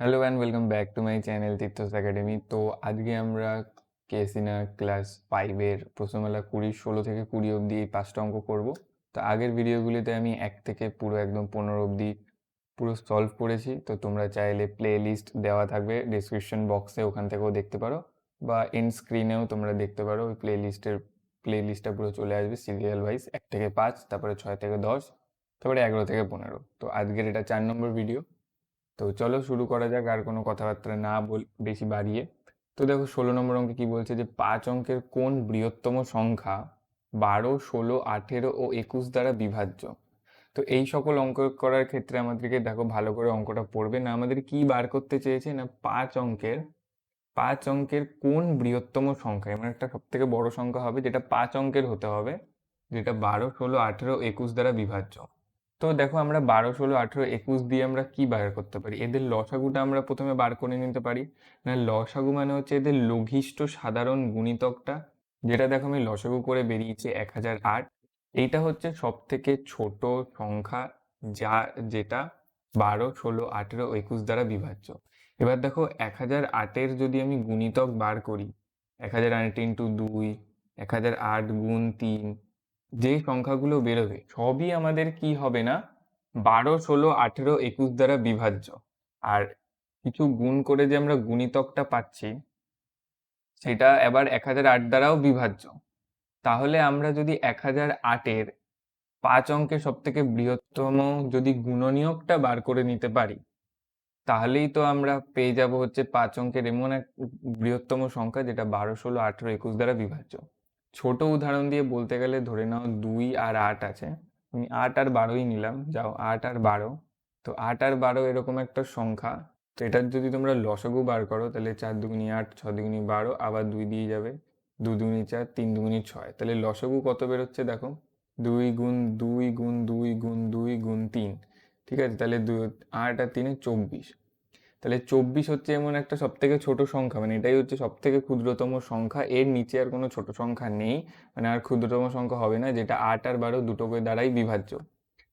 Hello and welcome back to my channel Tirtha's academy তো আজকে আমরা কেসিনা ক্লাস ফাইভের প্রশ্নমালা কুড়ি, ষোলো থেকে কুড়ি অবধি এই পাঁচটা অঙ্ক করব। তো আগের ভিডিওগুলিতে আমি এক থেকে পুরো একদম পনেরো অবধি পুরো সলভ করেছি। তো তোমরা চাইলে প্লে লিস্ট দেওয়া থাকবে ডিসক্রিপশন বক্সে ওখান থেকেও দেখতে পারো। বা এন্ড স্ক্রিনেও তোমরা দেখতে পারো, ওই প্লে লিস্টের প্লে লিস্টটা পুরো চলে আসবে সিরিয়াল ওয়াইজ এক থেকে পাঁচ, তারপরে ছয় থেকে দশ, তারপরে এগারো থেকে পনেরো। তো আজকের এটা চার নম্বর ভিডিও তো চলো শুরু করা যাক, আর কোনো কথাবার্তা না বল, বেশি বাড়িয়ে। তো দেখো ষোলো নম্বর অঙ্কে কি বলছে যে, পাঁচ অঙ্কের কোন বৃহত্তম সংখ্যা বারো, ষোলো, আঠেরো ও একুশ দ্বারা বিভাজ্য। তো এই সকল অঙ্ক করার ক্ষেত্রে আমাদেরকে দেখো ভালো করে অঙ্কটা পড়বে। না, আমাদের কি বার করতে চেয়েছে? না, পাঁচ অঙ্কের পাঁচ অঙ্কের কোন বৃহত্তম সংখ্যা। এমন একটা সব থেকে বড় সংখ্যা হবে, যেটা পাঁচ অঙ্কের হতে হবে, যেটা বারো, ষোলো, আঠেরো, একুশ দ্বারা বিভাজ্য। তো দেখো আমরা বারো, ষোলো, আঠেরো, একুশ দিয়ে আমরা কি বার করতে পারি? এদের লসাগুটা আমরা প্রথমে বার করে নিতে পারি। না, লসাগু মানে হচ্ছে এদের লঘিষ্ঠ সাধারণ গুণিতকটা, যেটা দেখো আমি লসাগু করে বেরিয়েছে এক হাজার আট। এইটা হচ্ছে সব থেকে ছোট সংখ্যা যা, যেটা বারো, ষোলো, আঠেরো, একুশ দ্বারা বিভাজ্য। এবার দেখো এক হাজার আটের যদি আমি গুণিতক বার করি, এক হাজার আট ইন্টু দুই, এক হাজার আট গুণ তিন যে সংখ্যাগুলো বেরোবে, সবই আমাদের কি হবে না? বারো, ষোলো, আঠেরো, একুশ দ্বারা বিভাজ্য। আর কিছু গুণ করে যে আমরা গুণিতকটা পাচ্ছি, সেটা এবার এক হাজার আট দ্বারাও বিভাজ্য। তাহলে আমরা যদি এক হাজার আটের পাঁচ অঙ্কের সব থেকে বৃহত্তম যদি গুণনীয়কটা বার করে নিতে পারি, তাহলেই তো আমরা পেয়ে যাব হচ্ছে পাঁচ অঙ্কের এমন এক বৃহত্তম সংখ্যা যেটা বারো, ষোলো, আঠেরো, একুশ দ্বারা বিভাজ্য। ছোট উদাহরণ দিয়ে বলতে গেলে ধরে নাও দুই আর আট আছে। আমি আট আর বারোই নিলাম, যাও আট আর বারো। তো আট আর বারো এরকম একটা সংখ্যা, তো এটার যদি তোমরা লসাগু বার করো, তাহলে চার দুগুনি আট, ছ দুগুনি বারো, আবার দুই দিয়ে যাবে দু দুগুনি চার, তিন দুগুনি ছয়। তাহলে লসাগু কত বেরোচ্ছে দেখো? দুই গুণ দুই গুণ দুই গুণ দুই গুণ তিন। ঠিক আছে? তাহলে দু আট আর তিনে চব্বিশ। তাহলে চব্বিশ হচ্ছে এমন একটা সব থেকে ছোটো সংখ্যা মানে এটাই হচ্ছে সব থেকে ক্ষুদ্রতম সংখ্যা, এর নিচে আর কোনো ছোট সংখ্যা নেই মানে আর ক্ষুদ্রতম সংখ্যা হবে না, যেটা আট আর বারো দুটোকে দ্বারাই বিভাজ্য।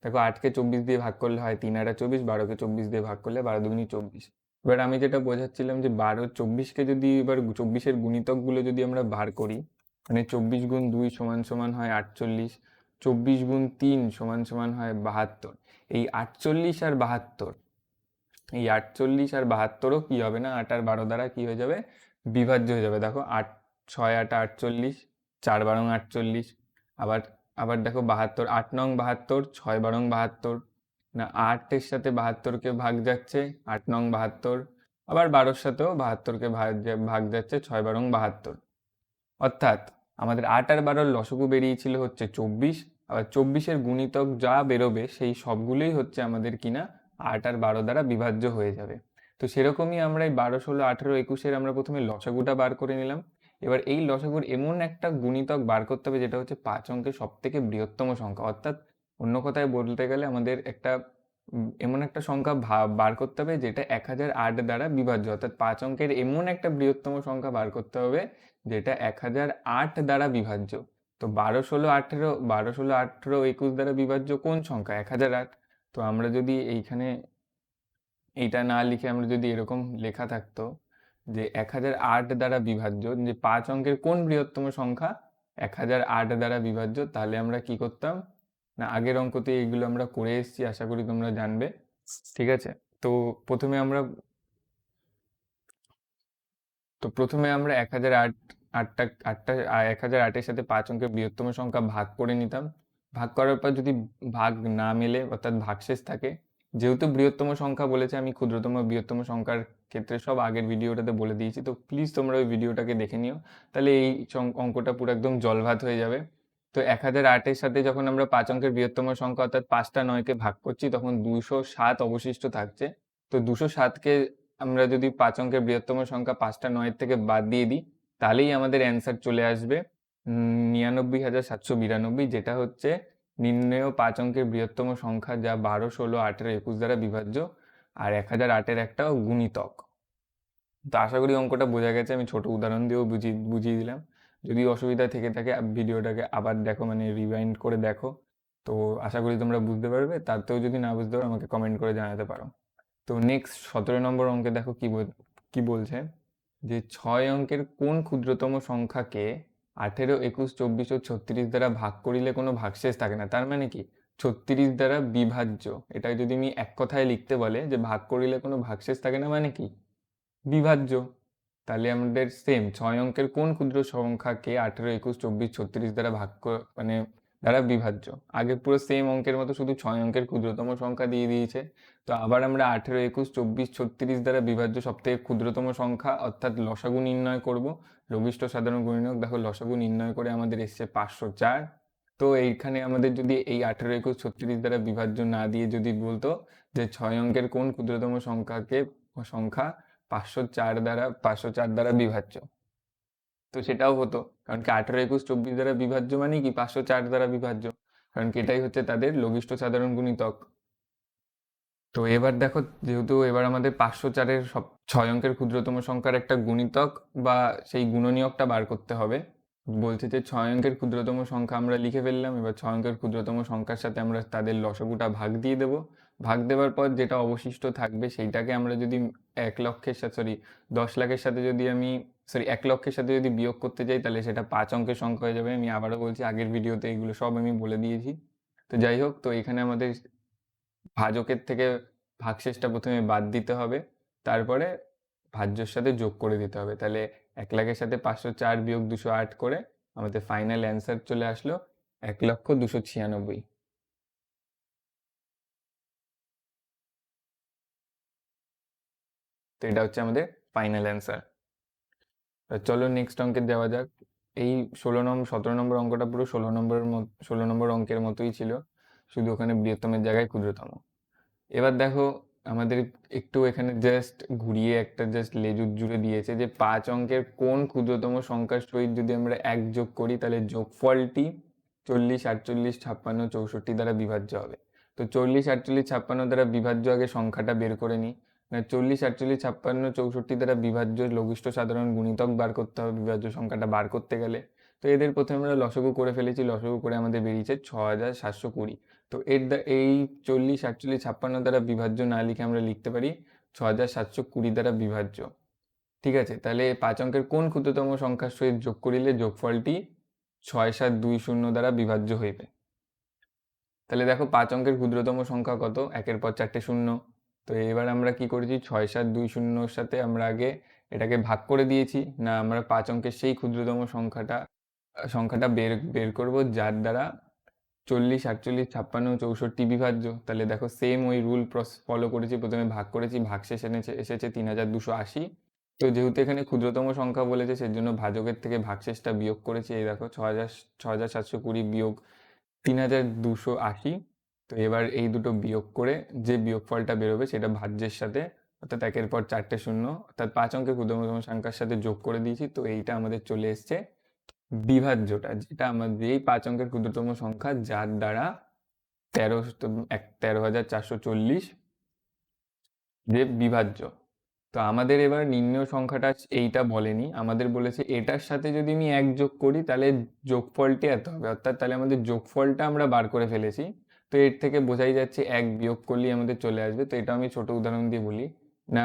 দেখো আটকে চব্বিশ দিয়ে ভাগ করলে হয় তিন আটা চব্বিশ বারোকে চব্বিশ দিয়ে ভাগ করলে বারো দুগুনি চব্বিশ। এবার আমি যেটা বোঝাচ্ছিলাম যে বারো চব্বিশকে যদি এবার চব্বিশের গুণিতকগুলো যদি আমরা বার করি মানে চব্বিশ গুণ দুই সমান সমান হয় আটচল্লিশ, চব্বিশ গুণ তিন সমান সমান হয় বাহাত্তর। এই আটচল্লিশ আর বাহাত্তর এই আটচল্লিশ আর বাহাত্তরও কী হবে না? আট আর বারো দ্বারা কী হয়ে যাবে? বিভাজ্য হয়ে যাবে। দেখো আট, ছয় আট আটচল্লিশ, চার বারং আটচল্লিশ, আবার আবার দেখো বাহাত্তর, আট নং বাহাত্তর, ছয় বারং বাহাত্তর, না আটের সাথে বাহাত্তরকে ভাগ যাচ্ছে, আট নং বাহাত্তর, আবার বারোর সাথেও বাহাত্তরকে ভাগ ভাগ যাচ্ছে, ছয় বারং বাহাত্তর। অর্থাৎ আমাদের আট আর বারোর লসগু বেরিয়েছিল হচ্ছে চব্বিশ, আবার চব্বিশের গুণিতক যা বেরোবে সেই সবগুলোই হচ্ছে আমাদের কিনা আট আর বারো দ্বারা বিভাজ্য হয়ে যাবে। তো সেরকমই আমরা এই বারো, ষোলো, আঠেরো, একুশের আমরা প্রথমে লসাগুটা বার করে নিলাম। এবার এই লসাগুর এমন একটা গুণিতক বার করতে হবে যেটা হচ্ছে পাঁচ অঙ্কের সব থেকে বৃহত্তম সংখ্যা। অর্থাৎ অন্য কথায় বলতে গেলে আমাদের একটা এমন একটা সংখ্যা বার করতে হবে যেটা এক হাজার আট দ্বারা বিভাজ্য। অর্থাৎ পাঁচ অঙ্কের এমন একটা বৃহত্তম সংখ্যা বার করতে হবে যেটা এক হাজার আট দ্বারা বিভাজ্য। তো বারো, ষোলো, আঠেরো, বারো, ষোলো, আঠেরো, একুশ দ্বারা বিভাজ্য কোন সংখ্যা? এক হাজার আট। তো আমরা যদি এইখানে এইটা না লিখে আমরা যদি এরকম লেখা থাকতো যে এক হাজার আট দ্বারা বিভাজ্য, যে পাঁচ অঙ্কের কোন বৃহত্তম সংখ্যা এক হাজার আট দ্বারা বিভাজ্য, তাহলে আমরা কি করতাম? না, আগের অঙ্কতে এইগুলো আমরা করে এসেছি, আশা করি তোমরা জানবে। ঠিক আছে? তো প্রথমে আমরা তো প্রথমে আমরা এক হাজার আট, আটটা আটটা এক হাজার আটের সাথে পাঁচ অঙ্কের বৃহত্তম সংখ্যা ভাগ করে নিতাম। ভাগ করার পর যদি ভাগ না মেলে অর্থাৎ ভাগশেষ থাকে, যেহেতু বৃহত্তম সংখ্যা বলেছে, আমি ক্ষুদ্রতম বৃহত্তম সংখ্যার ক্ষেত্রে সব আগের ভিডিওটাতে বলে দিয়েছি, তো প্লিজ তোমরা ওই ভিডিওটাকে দেখে নিও। তাহলে এই অঙ্কটা পুরো একদম জলভাত হয়ে যাবে। তো এক হাজার আটের সাথে যখন আমরা পাঁচ অঙ্কের বৃহত্তম সংখ্যা অর্থাৎ পাঁচটা নয়কে ভাগ করছি, তখন দুশো সাত অবশিষ্ট থাকছে। তো দুশো সাতকে আমরা যদি পাঁচ অঙ্কের বৃহত্তম সংখ্যা পাঁচটা নয়ের থেকে বাদ দিয়ে দিই, তাহলেই আমাদের অ্যান্সার চলে আসবে। নিরানব্বই হাজার সাতশো বিরানব্বই, যেটা হচ্ছে নির্ণয় পাঁচ অঙ্কের বৃহত্তম সংখ্যা যা বারো, ষোলো, আঠেরো, একুশ দ্বারা বিভাজ্য আর এক হাজার আটের একটা গুণিতক। তো আশা করি অঙ্কটা বোঝা গেছে, আমি ছোট উদাহরণ দিয়েও বুঝিয়ে বুঝিয়ে দিলাম। যদি অসুবিধা থেকে থাকে ভিডিওটাকে আবার দেখো মানে রিভাইন্ড করে দেখো। তো আশা করি তোমরা বুঝতে পারবে, তাতেও যদি না বুঝতে পারো, আমাকে কমেন্ট করে জানাতে পারো। তো নেক্সট সতেরো নম্বর অঙ্কে দেখো কি কি বলছে? যে ছয় অঙ্কের কোন ক্ষুদ্রতম সংখ্যাকে আঠেরো, একুশ, চব্বিশ ও ছত্রিশ দ্বারা ভাগ করিলে কোনো ভাগশেষ থাকে না। তার মানে কি? ছত্রিশ দ্বারা বিভাজ্য। এটা যদি আমি এক কথায় লিখতে বলে যে ভাগ করিলে কোনো ভাগশেষ থাকে না মানে কি? বিভাজ্য। তাহলে আমাদের সেম ছয় অঙ্কের কোন ক্ষুদ্র সংখ্যাকে আঠেরো, একুশ, চব্বিশ, ছত্রিশ দ্বারা ভাগ মানে দ্বারা বিভাজ্য? আগে পুরো সেম অঙ্কের মতো শুধু ছয় অঙ্কের ক্ষুদ্রতম সংখ্যা দিয়ে দিয়েছে। তো আবার আমরা আঠেরো, একুশ, চব্বিশ, ছত্রিশ দ্বারা বিভাজ্য সবথেকে ক্ষুদ্রতম সংখ্যা অর্থাৎ লসাগু নির্ণয় করব। লঘিষ্ঠ সাধারণ গুণিনক, দেখো লসাগু নির্ণয় করে আমাদের এসছে পাঁচশো চার। তো এইখানে আমাদের যদি এই আঠেরো একুশ ছত্রিশ দ্বারা বিভাজ্য না দিয়ে যদি বলতো যে ছয় অঙ্কের কোন ক্ষুদ্রতম সংখ্যাকে, সংখ্যা পাঁচশো চার দ্বারা, পাঁচশো চার দ্বারা বিভাজ্য। তো সেটাও হতো। কারণ কি আঠেরো একুশ চব্বিশ দ্বারা বিভাজ্য মানে কি? পাঁচশো চার দ্বারা বিভাজ্য। কারণ কি এটাই হচ্ছে তাদের লঘিষ্ঠ সাধারণ গুণিতক। তো এবার দেখো, যেহেতু এবার আমাদের পাঁচশো চারের সব ছয় অঙ্কের ক্ষুদ্রতম সংখ্যার একটা গুণিতক বা সেই গুণনীয়কটা বার করতে হবে। বলছে যে ছয় অঙ্কের ক্ষুদ্রতম সংখ্যা আমরা লিখে ফেললাম, এবার ছয় অঙ্কের ক্ষুদ্রতম সংখ্যার সাথে আমরা তাদের লসগুটা ভাগ দিয়ে দেব। ভাগ দেওয়ার পর যেটা অবশিষ্ট থাকবে সেইটাকে আমরা যদি এক লক্ষের সাথে সরি দশ লাখের সাথে যদি আমি সরি এক লক্ষের সাথে যদি বিয়োগ করতে যাই তাহলে সেটা পাঁচ অঙ্কের সংখ্যা হয়ে যাবে। আমি আবারও বলছি, আগের ভিডিওতে এগুলো সব আমি বলে দিয়েছি। তো যাই হোক, তো এখানে আমাদের ভাজকের থেকে ভাগশেষটা প্রথমে বাদ দিতে হবে, তারপরে ভাজ্যর সাথে যোগ করে দিতে হবে। তাহলে এক লাখের সাথে পাঁচশো চার বিয়োগ দুশো আট করে আমাদের ফাইনাল অ্যান্সার চলে আসলো এক লক্ষ দুশো ছিয়ানব্বই। তো এটা হচ্ছে আমাদের ফাইনাল অ্যান্সার চলো নেক্সট অঙ্কে দেওয়া যাক। এই ষোলো নম্বর সতেরো নম্বর অঙ্কটা পুরো ষোলো নম্বরের ষোলো নম্বর অঙ্কের মতোই ছিল। শুধু ওখানে বৃহত্তমের জায়গায় ক্ষুদ্রতম। এবার দেখো আমাদের একটু এখানে জাস্ট ঘুরিয়ে একটা জাস্ট লেজুর জুড়ে দিয়েছে যে পাঁচ অঙ্কের কোন ক্ষুদ্রতম সংখ্যার সহিত যদি আমরা এক যোগ করি, তাহলে যোগফলটি চল্লিশ, আটচল্লিশ, ছাপ্পান্ন, চৌষট্টি দ্বারা বিভাজ্য হবে। তো চল্লিশ, আটচল্লিশ, ছাপ্পান্ন দ্বারা বিভাজ্য আগে সংখ্যাটা বের করে নিই। না চল্লিশ, আটচল্লিশ, ছাপ্পান্ন, চৌষট্টি দ্বারা বিভাজ্য লঘিষ্ঠ সাধারণ গুণিতক বার করতে হবে, বিভাজ্য সংখ্যাটা বার করতে গেলে। তো এদের প্রথমে আমরা লসগু করে ফেলেছি, লসগু করে আমাদের বেরিয়েছে ছ হাজার সাতশো কুড়ি। তো এর দ্বা- এই চল্লিশ, আটচল্লিশ, ছাপ্পান্ন দ্বারা বিভাজ্য না লিখে আমরা লিখতে পারি ছ হাজার সাতশো কুড়ি দ্বারা বিভাজ্য। ঠিক আছে? তাহলে পাঁচ অঙ্কের কোন ক্ষুদ্রতম সংখ্যার সহিত যোগ করিলে যোগফলটি ছয় সাত দুই শূন্য দ্বারা বিভাজ্য হইবে? তাহলে দেখো পাঁচ অঙ্কের ক্ষুদ্রতম সংখ্যা কত? একের পর চারটে শূন্য। তো এবার আমরা কি করেছি? ছয় সাত দুই শূন্যর সাথে আমরা আগে এটাকে ভাগ করে দিয়েছি। না, আমরা পাঁচ অঙ্কের সেই ক্ষুদ্রতম সংখ্যাটা সংখ্যাটা বের বের করব যার দ্বারা চল্লিশ, আটচল্লিশ, ছাপ্পান্ন, চৌষট্টি বিভাজ্য। তাহলে দেখো সেম ওই রুল ফলো করেছি, প্রথমে ভাগ করেছি ভাগশেষ এনেছে, এসেছে তিন হাজার দুশো আশি। তো যেহেতু এখানে ক্ষুদ্রতম সংখ্যা বলেছে, সেজন্য ভাজকের থেকে ভাগশেষটা বিয়োগ করেছি। এই দেখো ছ হাজার ছ হাজার সাতশো কুড়ি বিয়োগ তিন হাজার দুশো আশি। তো এবার এই দুটো বিয়োগ করে যে বিয়োগফলটা বেরোবে সেটা ভাজ্যের সাথে, অর্থাৎ একের পর চারটে শূন্য, অর্থাৎ পাঁচ অঙ্কের ক্ষুদ্রতম সংখ্যার সাথে যোগ করে দিয়েছি। তো এইটা আমাদের চলে এসছে। বিভাজ্যটা, যেটা আমাদের এই পাঁচ অঙ্কের ক্ষুদ্রতম সংখ্যা, যার দ্বারা তেরো এক, তেরো হাজার চারশো চল্লিশ যে বিভাজ্য। তো আমাদের এবার নির্ণয় সংখ্যাটা এইটা বলেনি। আমাদের বলেছে এটার সাথে যদি আমি এক যোগ করি, তাহলে যোগফলটি এত হবে। অর্থাৎ তাহলে আমাদের যোগফলটা আমরা বার করে ফেলেছি। তো এর থেকে বোঝাই যাচ্ছে এক বিয়োগ করলেই আমাদের চলে আসবে। তো এটা আমি ছোট উদাহরণ দিয়ে বলি। না,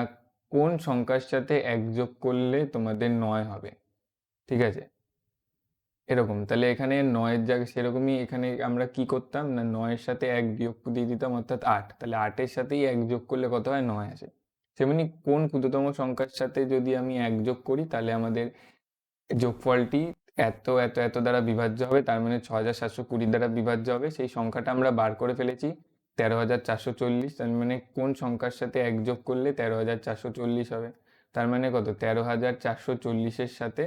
কোন সংখ্যার সাথে এক যোগ করলে তোমাদের নয় হবে? ঠিক আছে? এরকম। তাহলে এখানে নয়ের জায়গায় সেরকমই, এখানে আমরা কি করতাম না নয়ের সাথে এক বিয়োগ দিয়ে দিতাম অর্থাৎ আট। তাহলে আটের সাথেই এক যোগ করলে কত হয়? নয় আসে। তেমনি কোন ক্ষুদ্রতম সংখ্যার সাথে যদি আমি এক যোগ করি, তাহলে আমাদের যোগফলটি এত এত এত দ্বারা বিভাজ্য হবে। তার মানে ছ হাজার সাতশো কুড়ি দ্বারা বিভাজ্য হবে। সেই সংখ্যাটা আমরা বার করে ফেলেছি। তেরো হাজার চারশো চল্লিশ। তার মানে কোন সংখ্যার সাথে এক যোগ করলে তেরো হাজার চারশো চল্লিশ হবে? তার মানে কত? তেরো হাজার চারশো চল্লিশের সাথে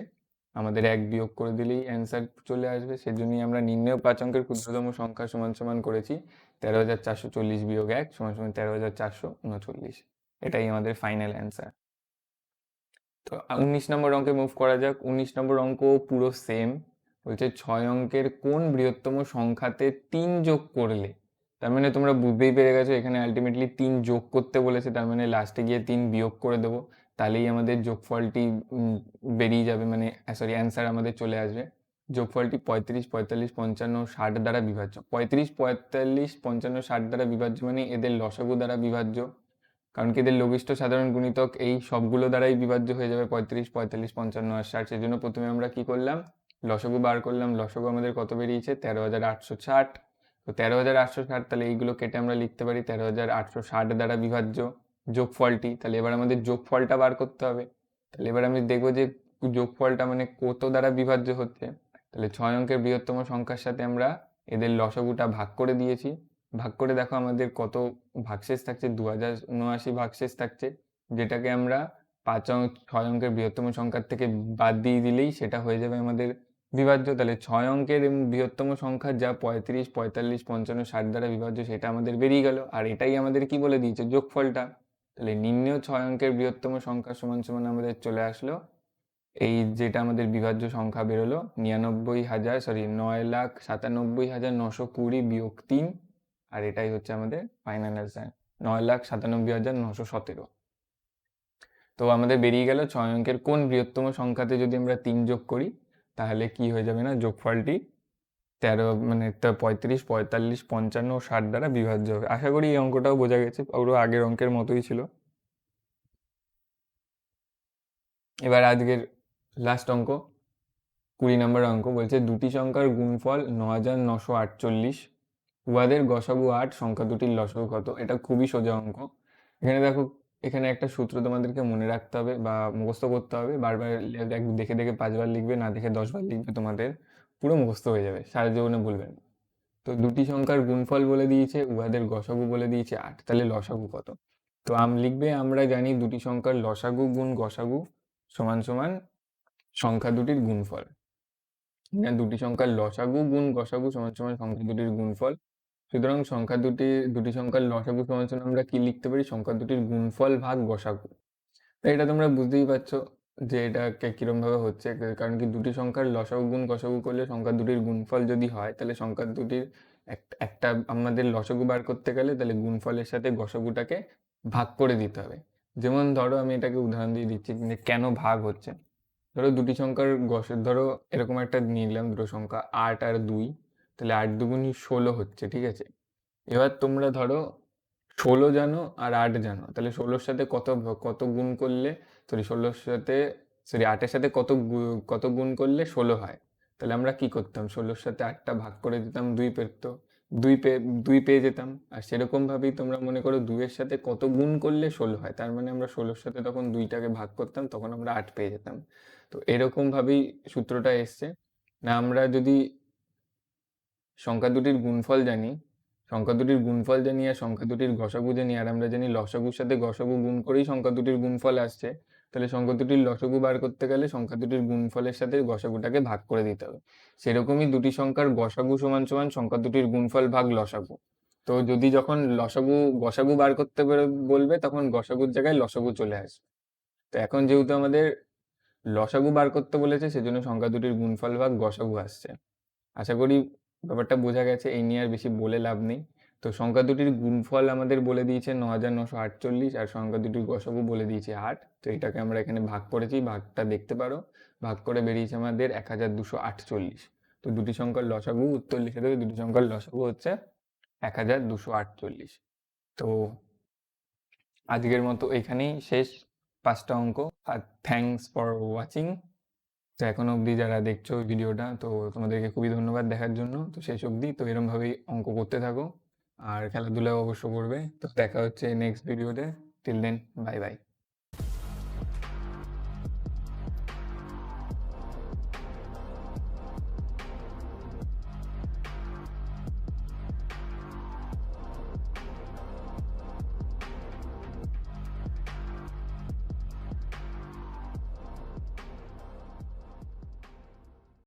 আমাদের এক বিয়োগ করে দিলেই অ্যান্সার চলে আসবে। সেজন্যই আমরা নির্ণয় পাঁচ অঙ্কের ক্ষুদ্রতম সংখ্যা সমান সমান করেছি। তেরো হাজার চারশো চল্লিশ বিয়োগ এক সমান সমান তেরো হাজার চারশো উনচল্লিশ। এটাই আমাদের ফাইনাল অ্যান্সার তো উনিশ নম্বর অঙ্কে মুভ করা যাক। উনিশ নম্বর অঙ্ক পুরো সেম বলছে ছয় অঙ্কের কোন বৃহত্তম সংখ্যাতে তিন যোগ করলে? তার মানে তোমরা বুঝতেই পেরে গেছো, এখানে আলটিমেটলি তিন যোগ করতে বলেছে। তার মানে লাস্টে গিয়ে তিন বিয়োগ করে দেবো। তাহলেই আমাদের যোগফলটি বেরিয়ে যাবে মানে সরি অ্যান্সার আমাদের চলে আসবে। যোগফলটি পঁয়ত্রিশ, পঁয়তাল্লিশ, পঞ্চান্ন, ষাট দ্বারা বিভাজ্য। পঁয়ত্রিশ, পঁয়তাল্লিশ, পঞ্চান্ন, ষাট দ্বারা বিভাজ্য মানে এদের লসাগু দ্বারা বিভাজ্য। কারণ কি এদের লঘিষ্ঠ সাধারণ গুণিতক এই সবগুলো দ্বারাই বিভাজ্য হয়ে যাবে পঁয়ত্রিশ, পঁয়তাল্লিশ, পঞ্চান্ন আর ষাট। সেই জন্য প্রথমে আমরা কি করলাম? লসগু বার করলাম। লসগু আমাদের কত বেরিয়েছে? তেরো হাজার আটশো ষাট। তো তেরো হাজার আটশো ষাট, তাহলে এইগুলো কেটে আমরা লিখতে পারি তেরো হাজার আটশো ষাট দ্বারা বিভাজ্য। যোগফলটি তাহলে এবার আমাদের যোগফলটা বার করতে হবে। তাহলে এবার আমি দেখব যে যোগফলটা মানে কত দ্বারা বিভাজ্য হচ্ছে। তাহলে ছয় অঙ্কের বৃহত্তম সংখ্যার সাথে আমরা এদের লসগুটা ভাগ করে দিয়েছি। ভাগ করে দেখো আমাদের কত ভাগশেষ থাকছে দু হাজার উনআশি ভাগশেষ থাকছে, যেটাকে আমরা পাঁচ অঙ্ক ছয় অঙ্কের বৃহত্তম সংখ্যার থেকে বাদ দিয়ে দিলেই সেটা হয়ে যাবে আমাদের বিভাজ্য। তাহলে ছয় অঙ্কের বৃহত্তম সংখ্যা যা পঁয়ত্রিশ, পঁয়তাল্লিশ, পঞ্চান্ন, ষাট দ্বারা বিভাজ্য, সেটা আমাদের বেরিয়ে গেল। আর এটাই আমাদের কি বলে দিয়েছে? যোগফলটা। তাহলে নিম্ন ছয় অঙ্কের বৃহত্তম সংখ্যা সমান সমান আমাদের চলে আসলো। এই যেটা আমাদের বিভাজ্য সংখ্যা বেরোলো, নিরানব্বই হাজার সরি নয় লাখ সাতানব্বই হাজার নশো কুড়ি বিয়োগ তিন, আর এটাই হচ্ছে আমাদের ফাইনাল অ্যান্সার নয় লাখ সাতানব্বই হাজার নশো সতেরো। তো আমাদের বেরিয়ে গেল ছয় অঙ্কের কোন বৃহত্তম সংখ্যাতে যদি আমরা তিন যোগ করি, তাহলে কি হয়ে যাবে না? যোগফলটি তেরো মানে পঁয়ত্রিশ, পঁয়তাল্লিশ, পঞ্চান্ন ও ষাট দ্বারা বিভাজ্য হবে। আশা করি এই অঙ্কটাও বোঝা গেছে। ওরও আগের অঙ্কের মতোই ছিল। এবার আজকের লাস্ট অঙ্ক। কুড়ি নম্বর অঙ্ক বলছে, দুটি সংখ্যার গুণফল ন হাজার নশো আটচল্লিশ। উহাদের গসাগু আট, সংখ্যা দুটির লসাগু কত? এটা খুবই সোজা অঙ্ক। এখানে দেখো, এখানে একটা সূত্র তোমাদেরকে মনে রাখতে হবে বা মুখস্থ করতে হবে। বারবার দেখে দেখে পাঁচবার লিখবে, না দেখে দশবার লিখবে তোমাদের। পুরো মুখস্থ হয়ে যাবে, সারা জীবনে বলবেন তো দুটি সংখ্যার গুণফল বলে দিয়েছে, উহাদের গসাগু বলে দিয়েছে আট, তাহলে লসাগু কত? তো আম লিখবে, আমরা জানি দুটি সংখ্যার লসাগু গুণ গসাগু সমান সমান সংখ্যা দুটির গুণফল। না দুটি সংখ্যার লসাগু গুণ গসাগু সমান সমান সংখ্যা দুটির গুণফল। সুতরাং সংখ্যা দুটি দুটি সংখ্যার লসাগু সমান সমান আমরা কি লিখতে পারি? সংখ্যা দুটির গুণফল ভাগ গসাগু। তো এটা তোমরা বুঝতেই পারছ। যে এটা কিরম হচ্ছে? কারণ কি দুটি সংখ্যার লসাগু গুণ গসাগু করলে সংখ্যা দুটির গুণফল যদি হয়, তাহলে সংখ্যা দুটির এক- একটা আমাদের লসাগু বার করতে গেলে তাহলে গুণফলের সাথে গসাগুটাকে ভাগ করে দিতে হবে। যেমন ধরো আমি এটাকে উদাহরণ দিয়ে দিচ্ছি যে কেন ভাগ হচ্ছে? ধরো দুটি সংখ্যার গস, ধরো এরকম একটা নিয়ে নিলাম দুটো সংখ্যা আট আর দুই, তাহলে আট দুগুণই ষোলো হচ্ছে, ঠিক আছে? এবার তোমরা ধরো ষোলো জানো আর আট জানো, তাহলে ষোলোর সাথে কত কত গুণ করলে সরি ষোলোর সাথে সরি আটের সাথে কত কত গুণ করলে ষোলো হয়? তাহলে আমরা কি করতাম? ষোলোর সাথে আটটা ভাগ করে দিতাম, দুই পেতো দুই পে, দুই পেয়ে যেতাম। আর সেরকমভাবেই তোমরা মনে করো দুইয়ের সাথে কত গুণ করলে ষোলো হয়? তার মানে আমরা ষোলোর সাথে তখন দুইটাকে ভাগ করতাম, তখন আমরা আট পেয়ে যেতাম। তো এরকমভাবেই সূত্রটা এসছে। না, আমরা যদি সংখ্যা দুটির গুণফল জানি সংখ্যা দুটির গুণফল জানি আর সংখ্যা দুটির গসাগু জানি, আর আমরা জানি লসাগুর সাথে গসাগু গুণ করেই সংখ্যা দুটির গুণফল আসছে। তাহলে সংখ্যা দুটির লসাগু বার করতে গেলে সংখ্যা দুটির গুণফলের সাথে গসাগুটাকে ভাগ করে দিতে হবে। সেরকমই দুটি সংখ্যার গসাগু সমান সমান সংখ্যা দুটির গুণফল ভাগ লসাগু। তো যদি যখন লসাগু গসাগু বার করতে বলবে, তখন গসাগুর জায়গায় লসাগু চলে আসবে। তো এখন যেহেতু আমাদের লসাগু বার করতে বলেছে, সেজন্য সংখ্যা দুটির গুণফল ভাগ গসাগু আসছে। আশা করি ব্যাপারটা বোঝা গেছে, এই নিয়ে আর বেশি বলে লাভ নেই। তো সংখ্যা দুটির গুণফল আমাদের বলে দিয়েছে ন হাজার নশো আটচল্লিশ আর সংখ্যা দুটির গসাগু বলে দিয়েছে আট। তো এটাকে আমরা এখানে ভাগ করেছি, ভাগটা দেখতে পারো। ভাগ করে বেরিয়েছে আমাদের এক হাজার দুশো আটচল্লিশ। তো দুটি সংখ্যার লসাগু উত্তর লিখে দেবে, দুটি সংখ্যার লসাগু হচ্ছে এক হাজার দুশো আটচল্লিশ। তো আজকের মতো এখানেই শেষ, পাঁচটা অঙ্ক। আর থ্যাঙ্কস ফর ওয়াচিং তো এখন অবধি যারা দেখছ ভিডিওটা, তো তোমাদেরকে খুবই ধন্যবাদ দেখার জন্য। তো শেষ অবধি তো এরমভাবেই অঙ্ক করতে থাকো। আর খেলাধুলাও অবশ্য করবে। তো দেখা হচ্ছে নেক্সট ভিডিওতে টিল দেন বাই বাই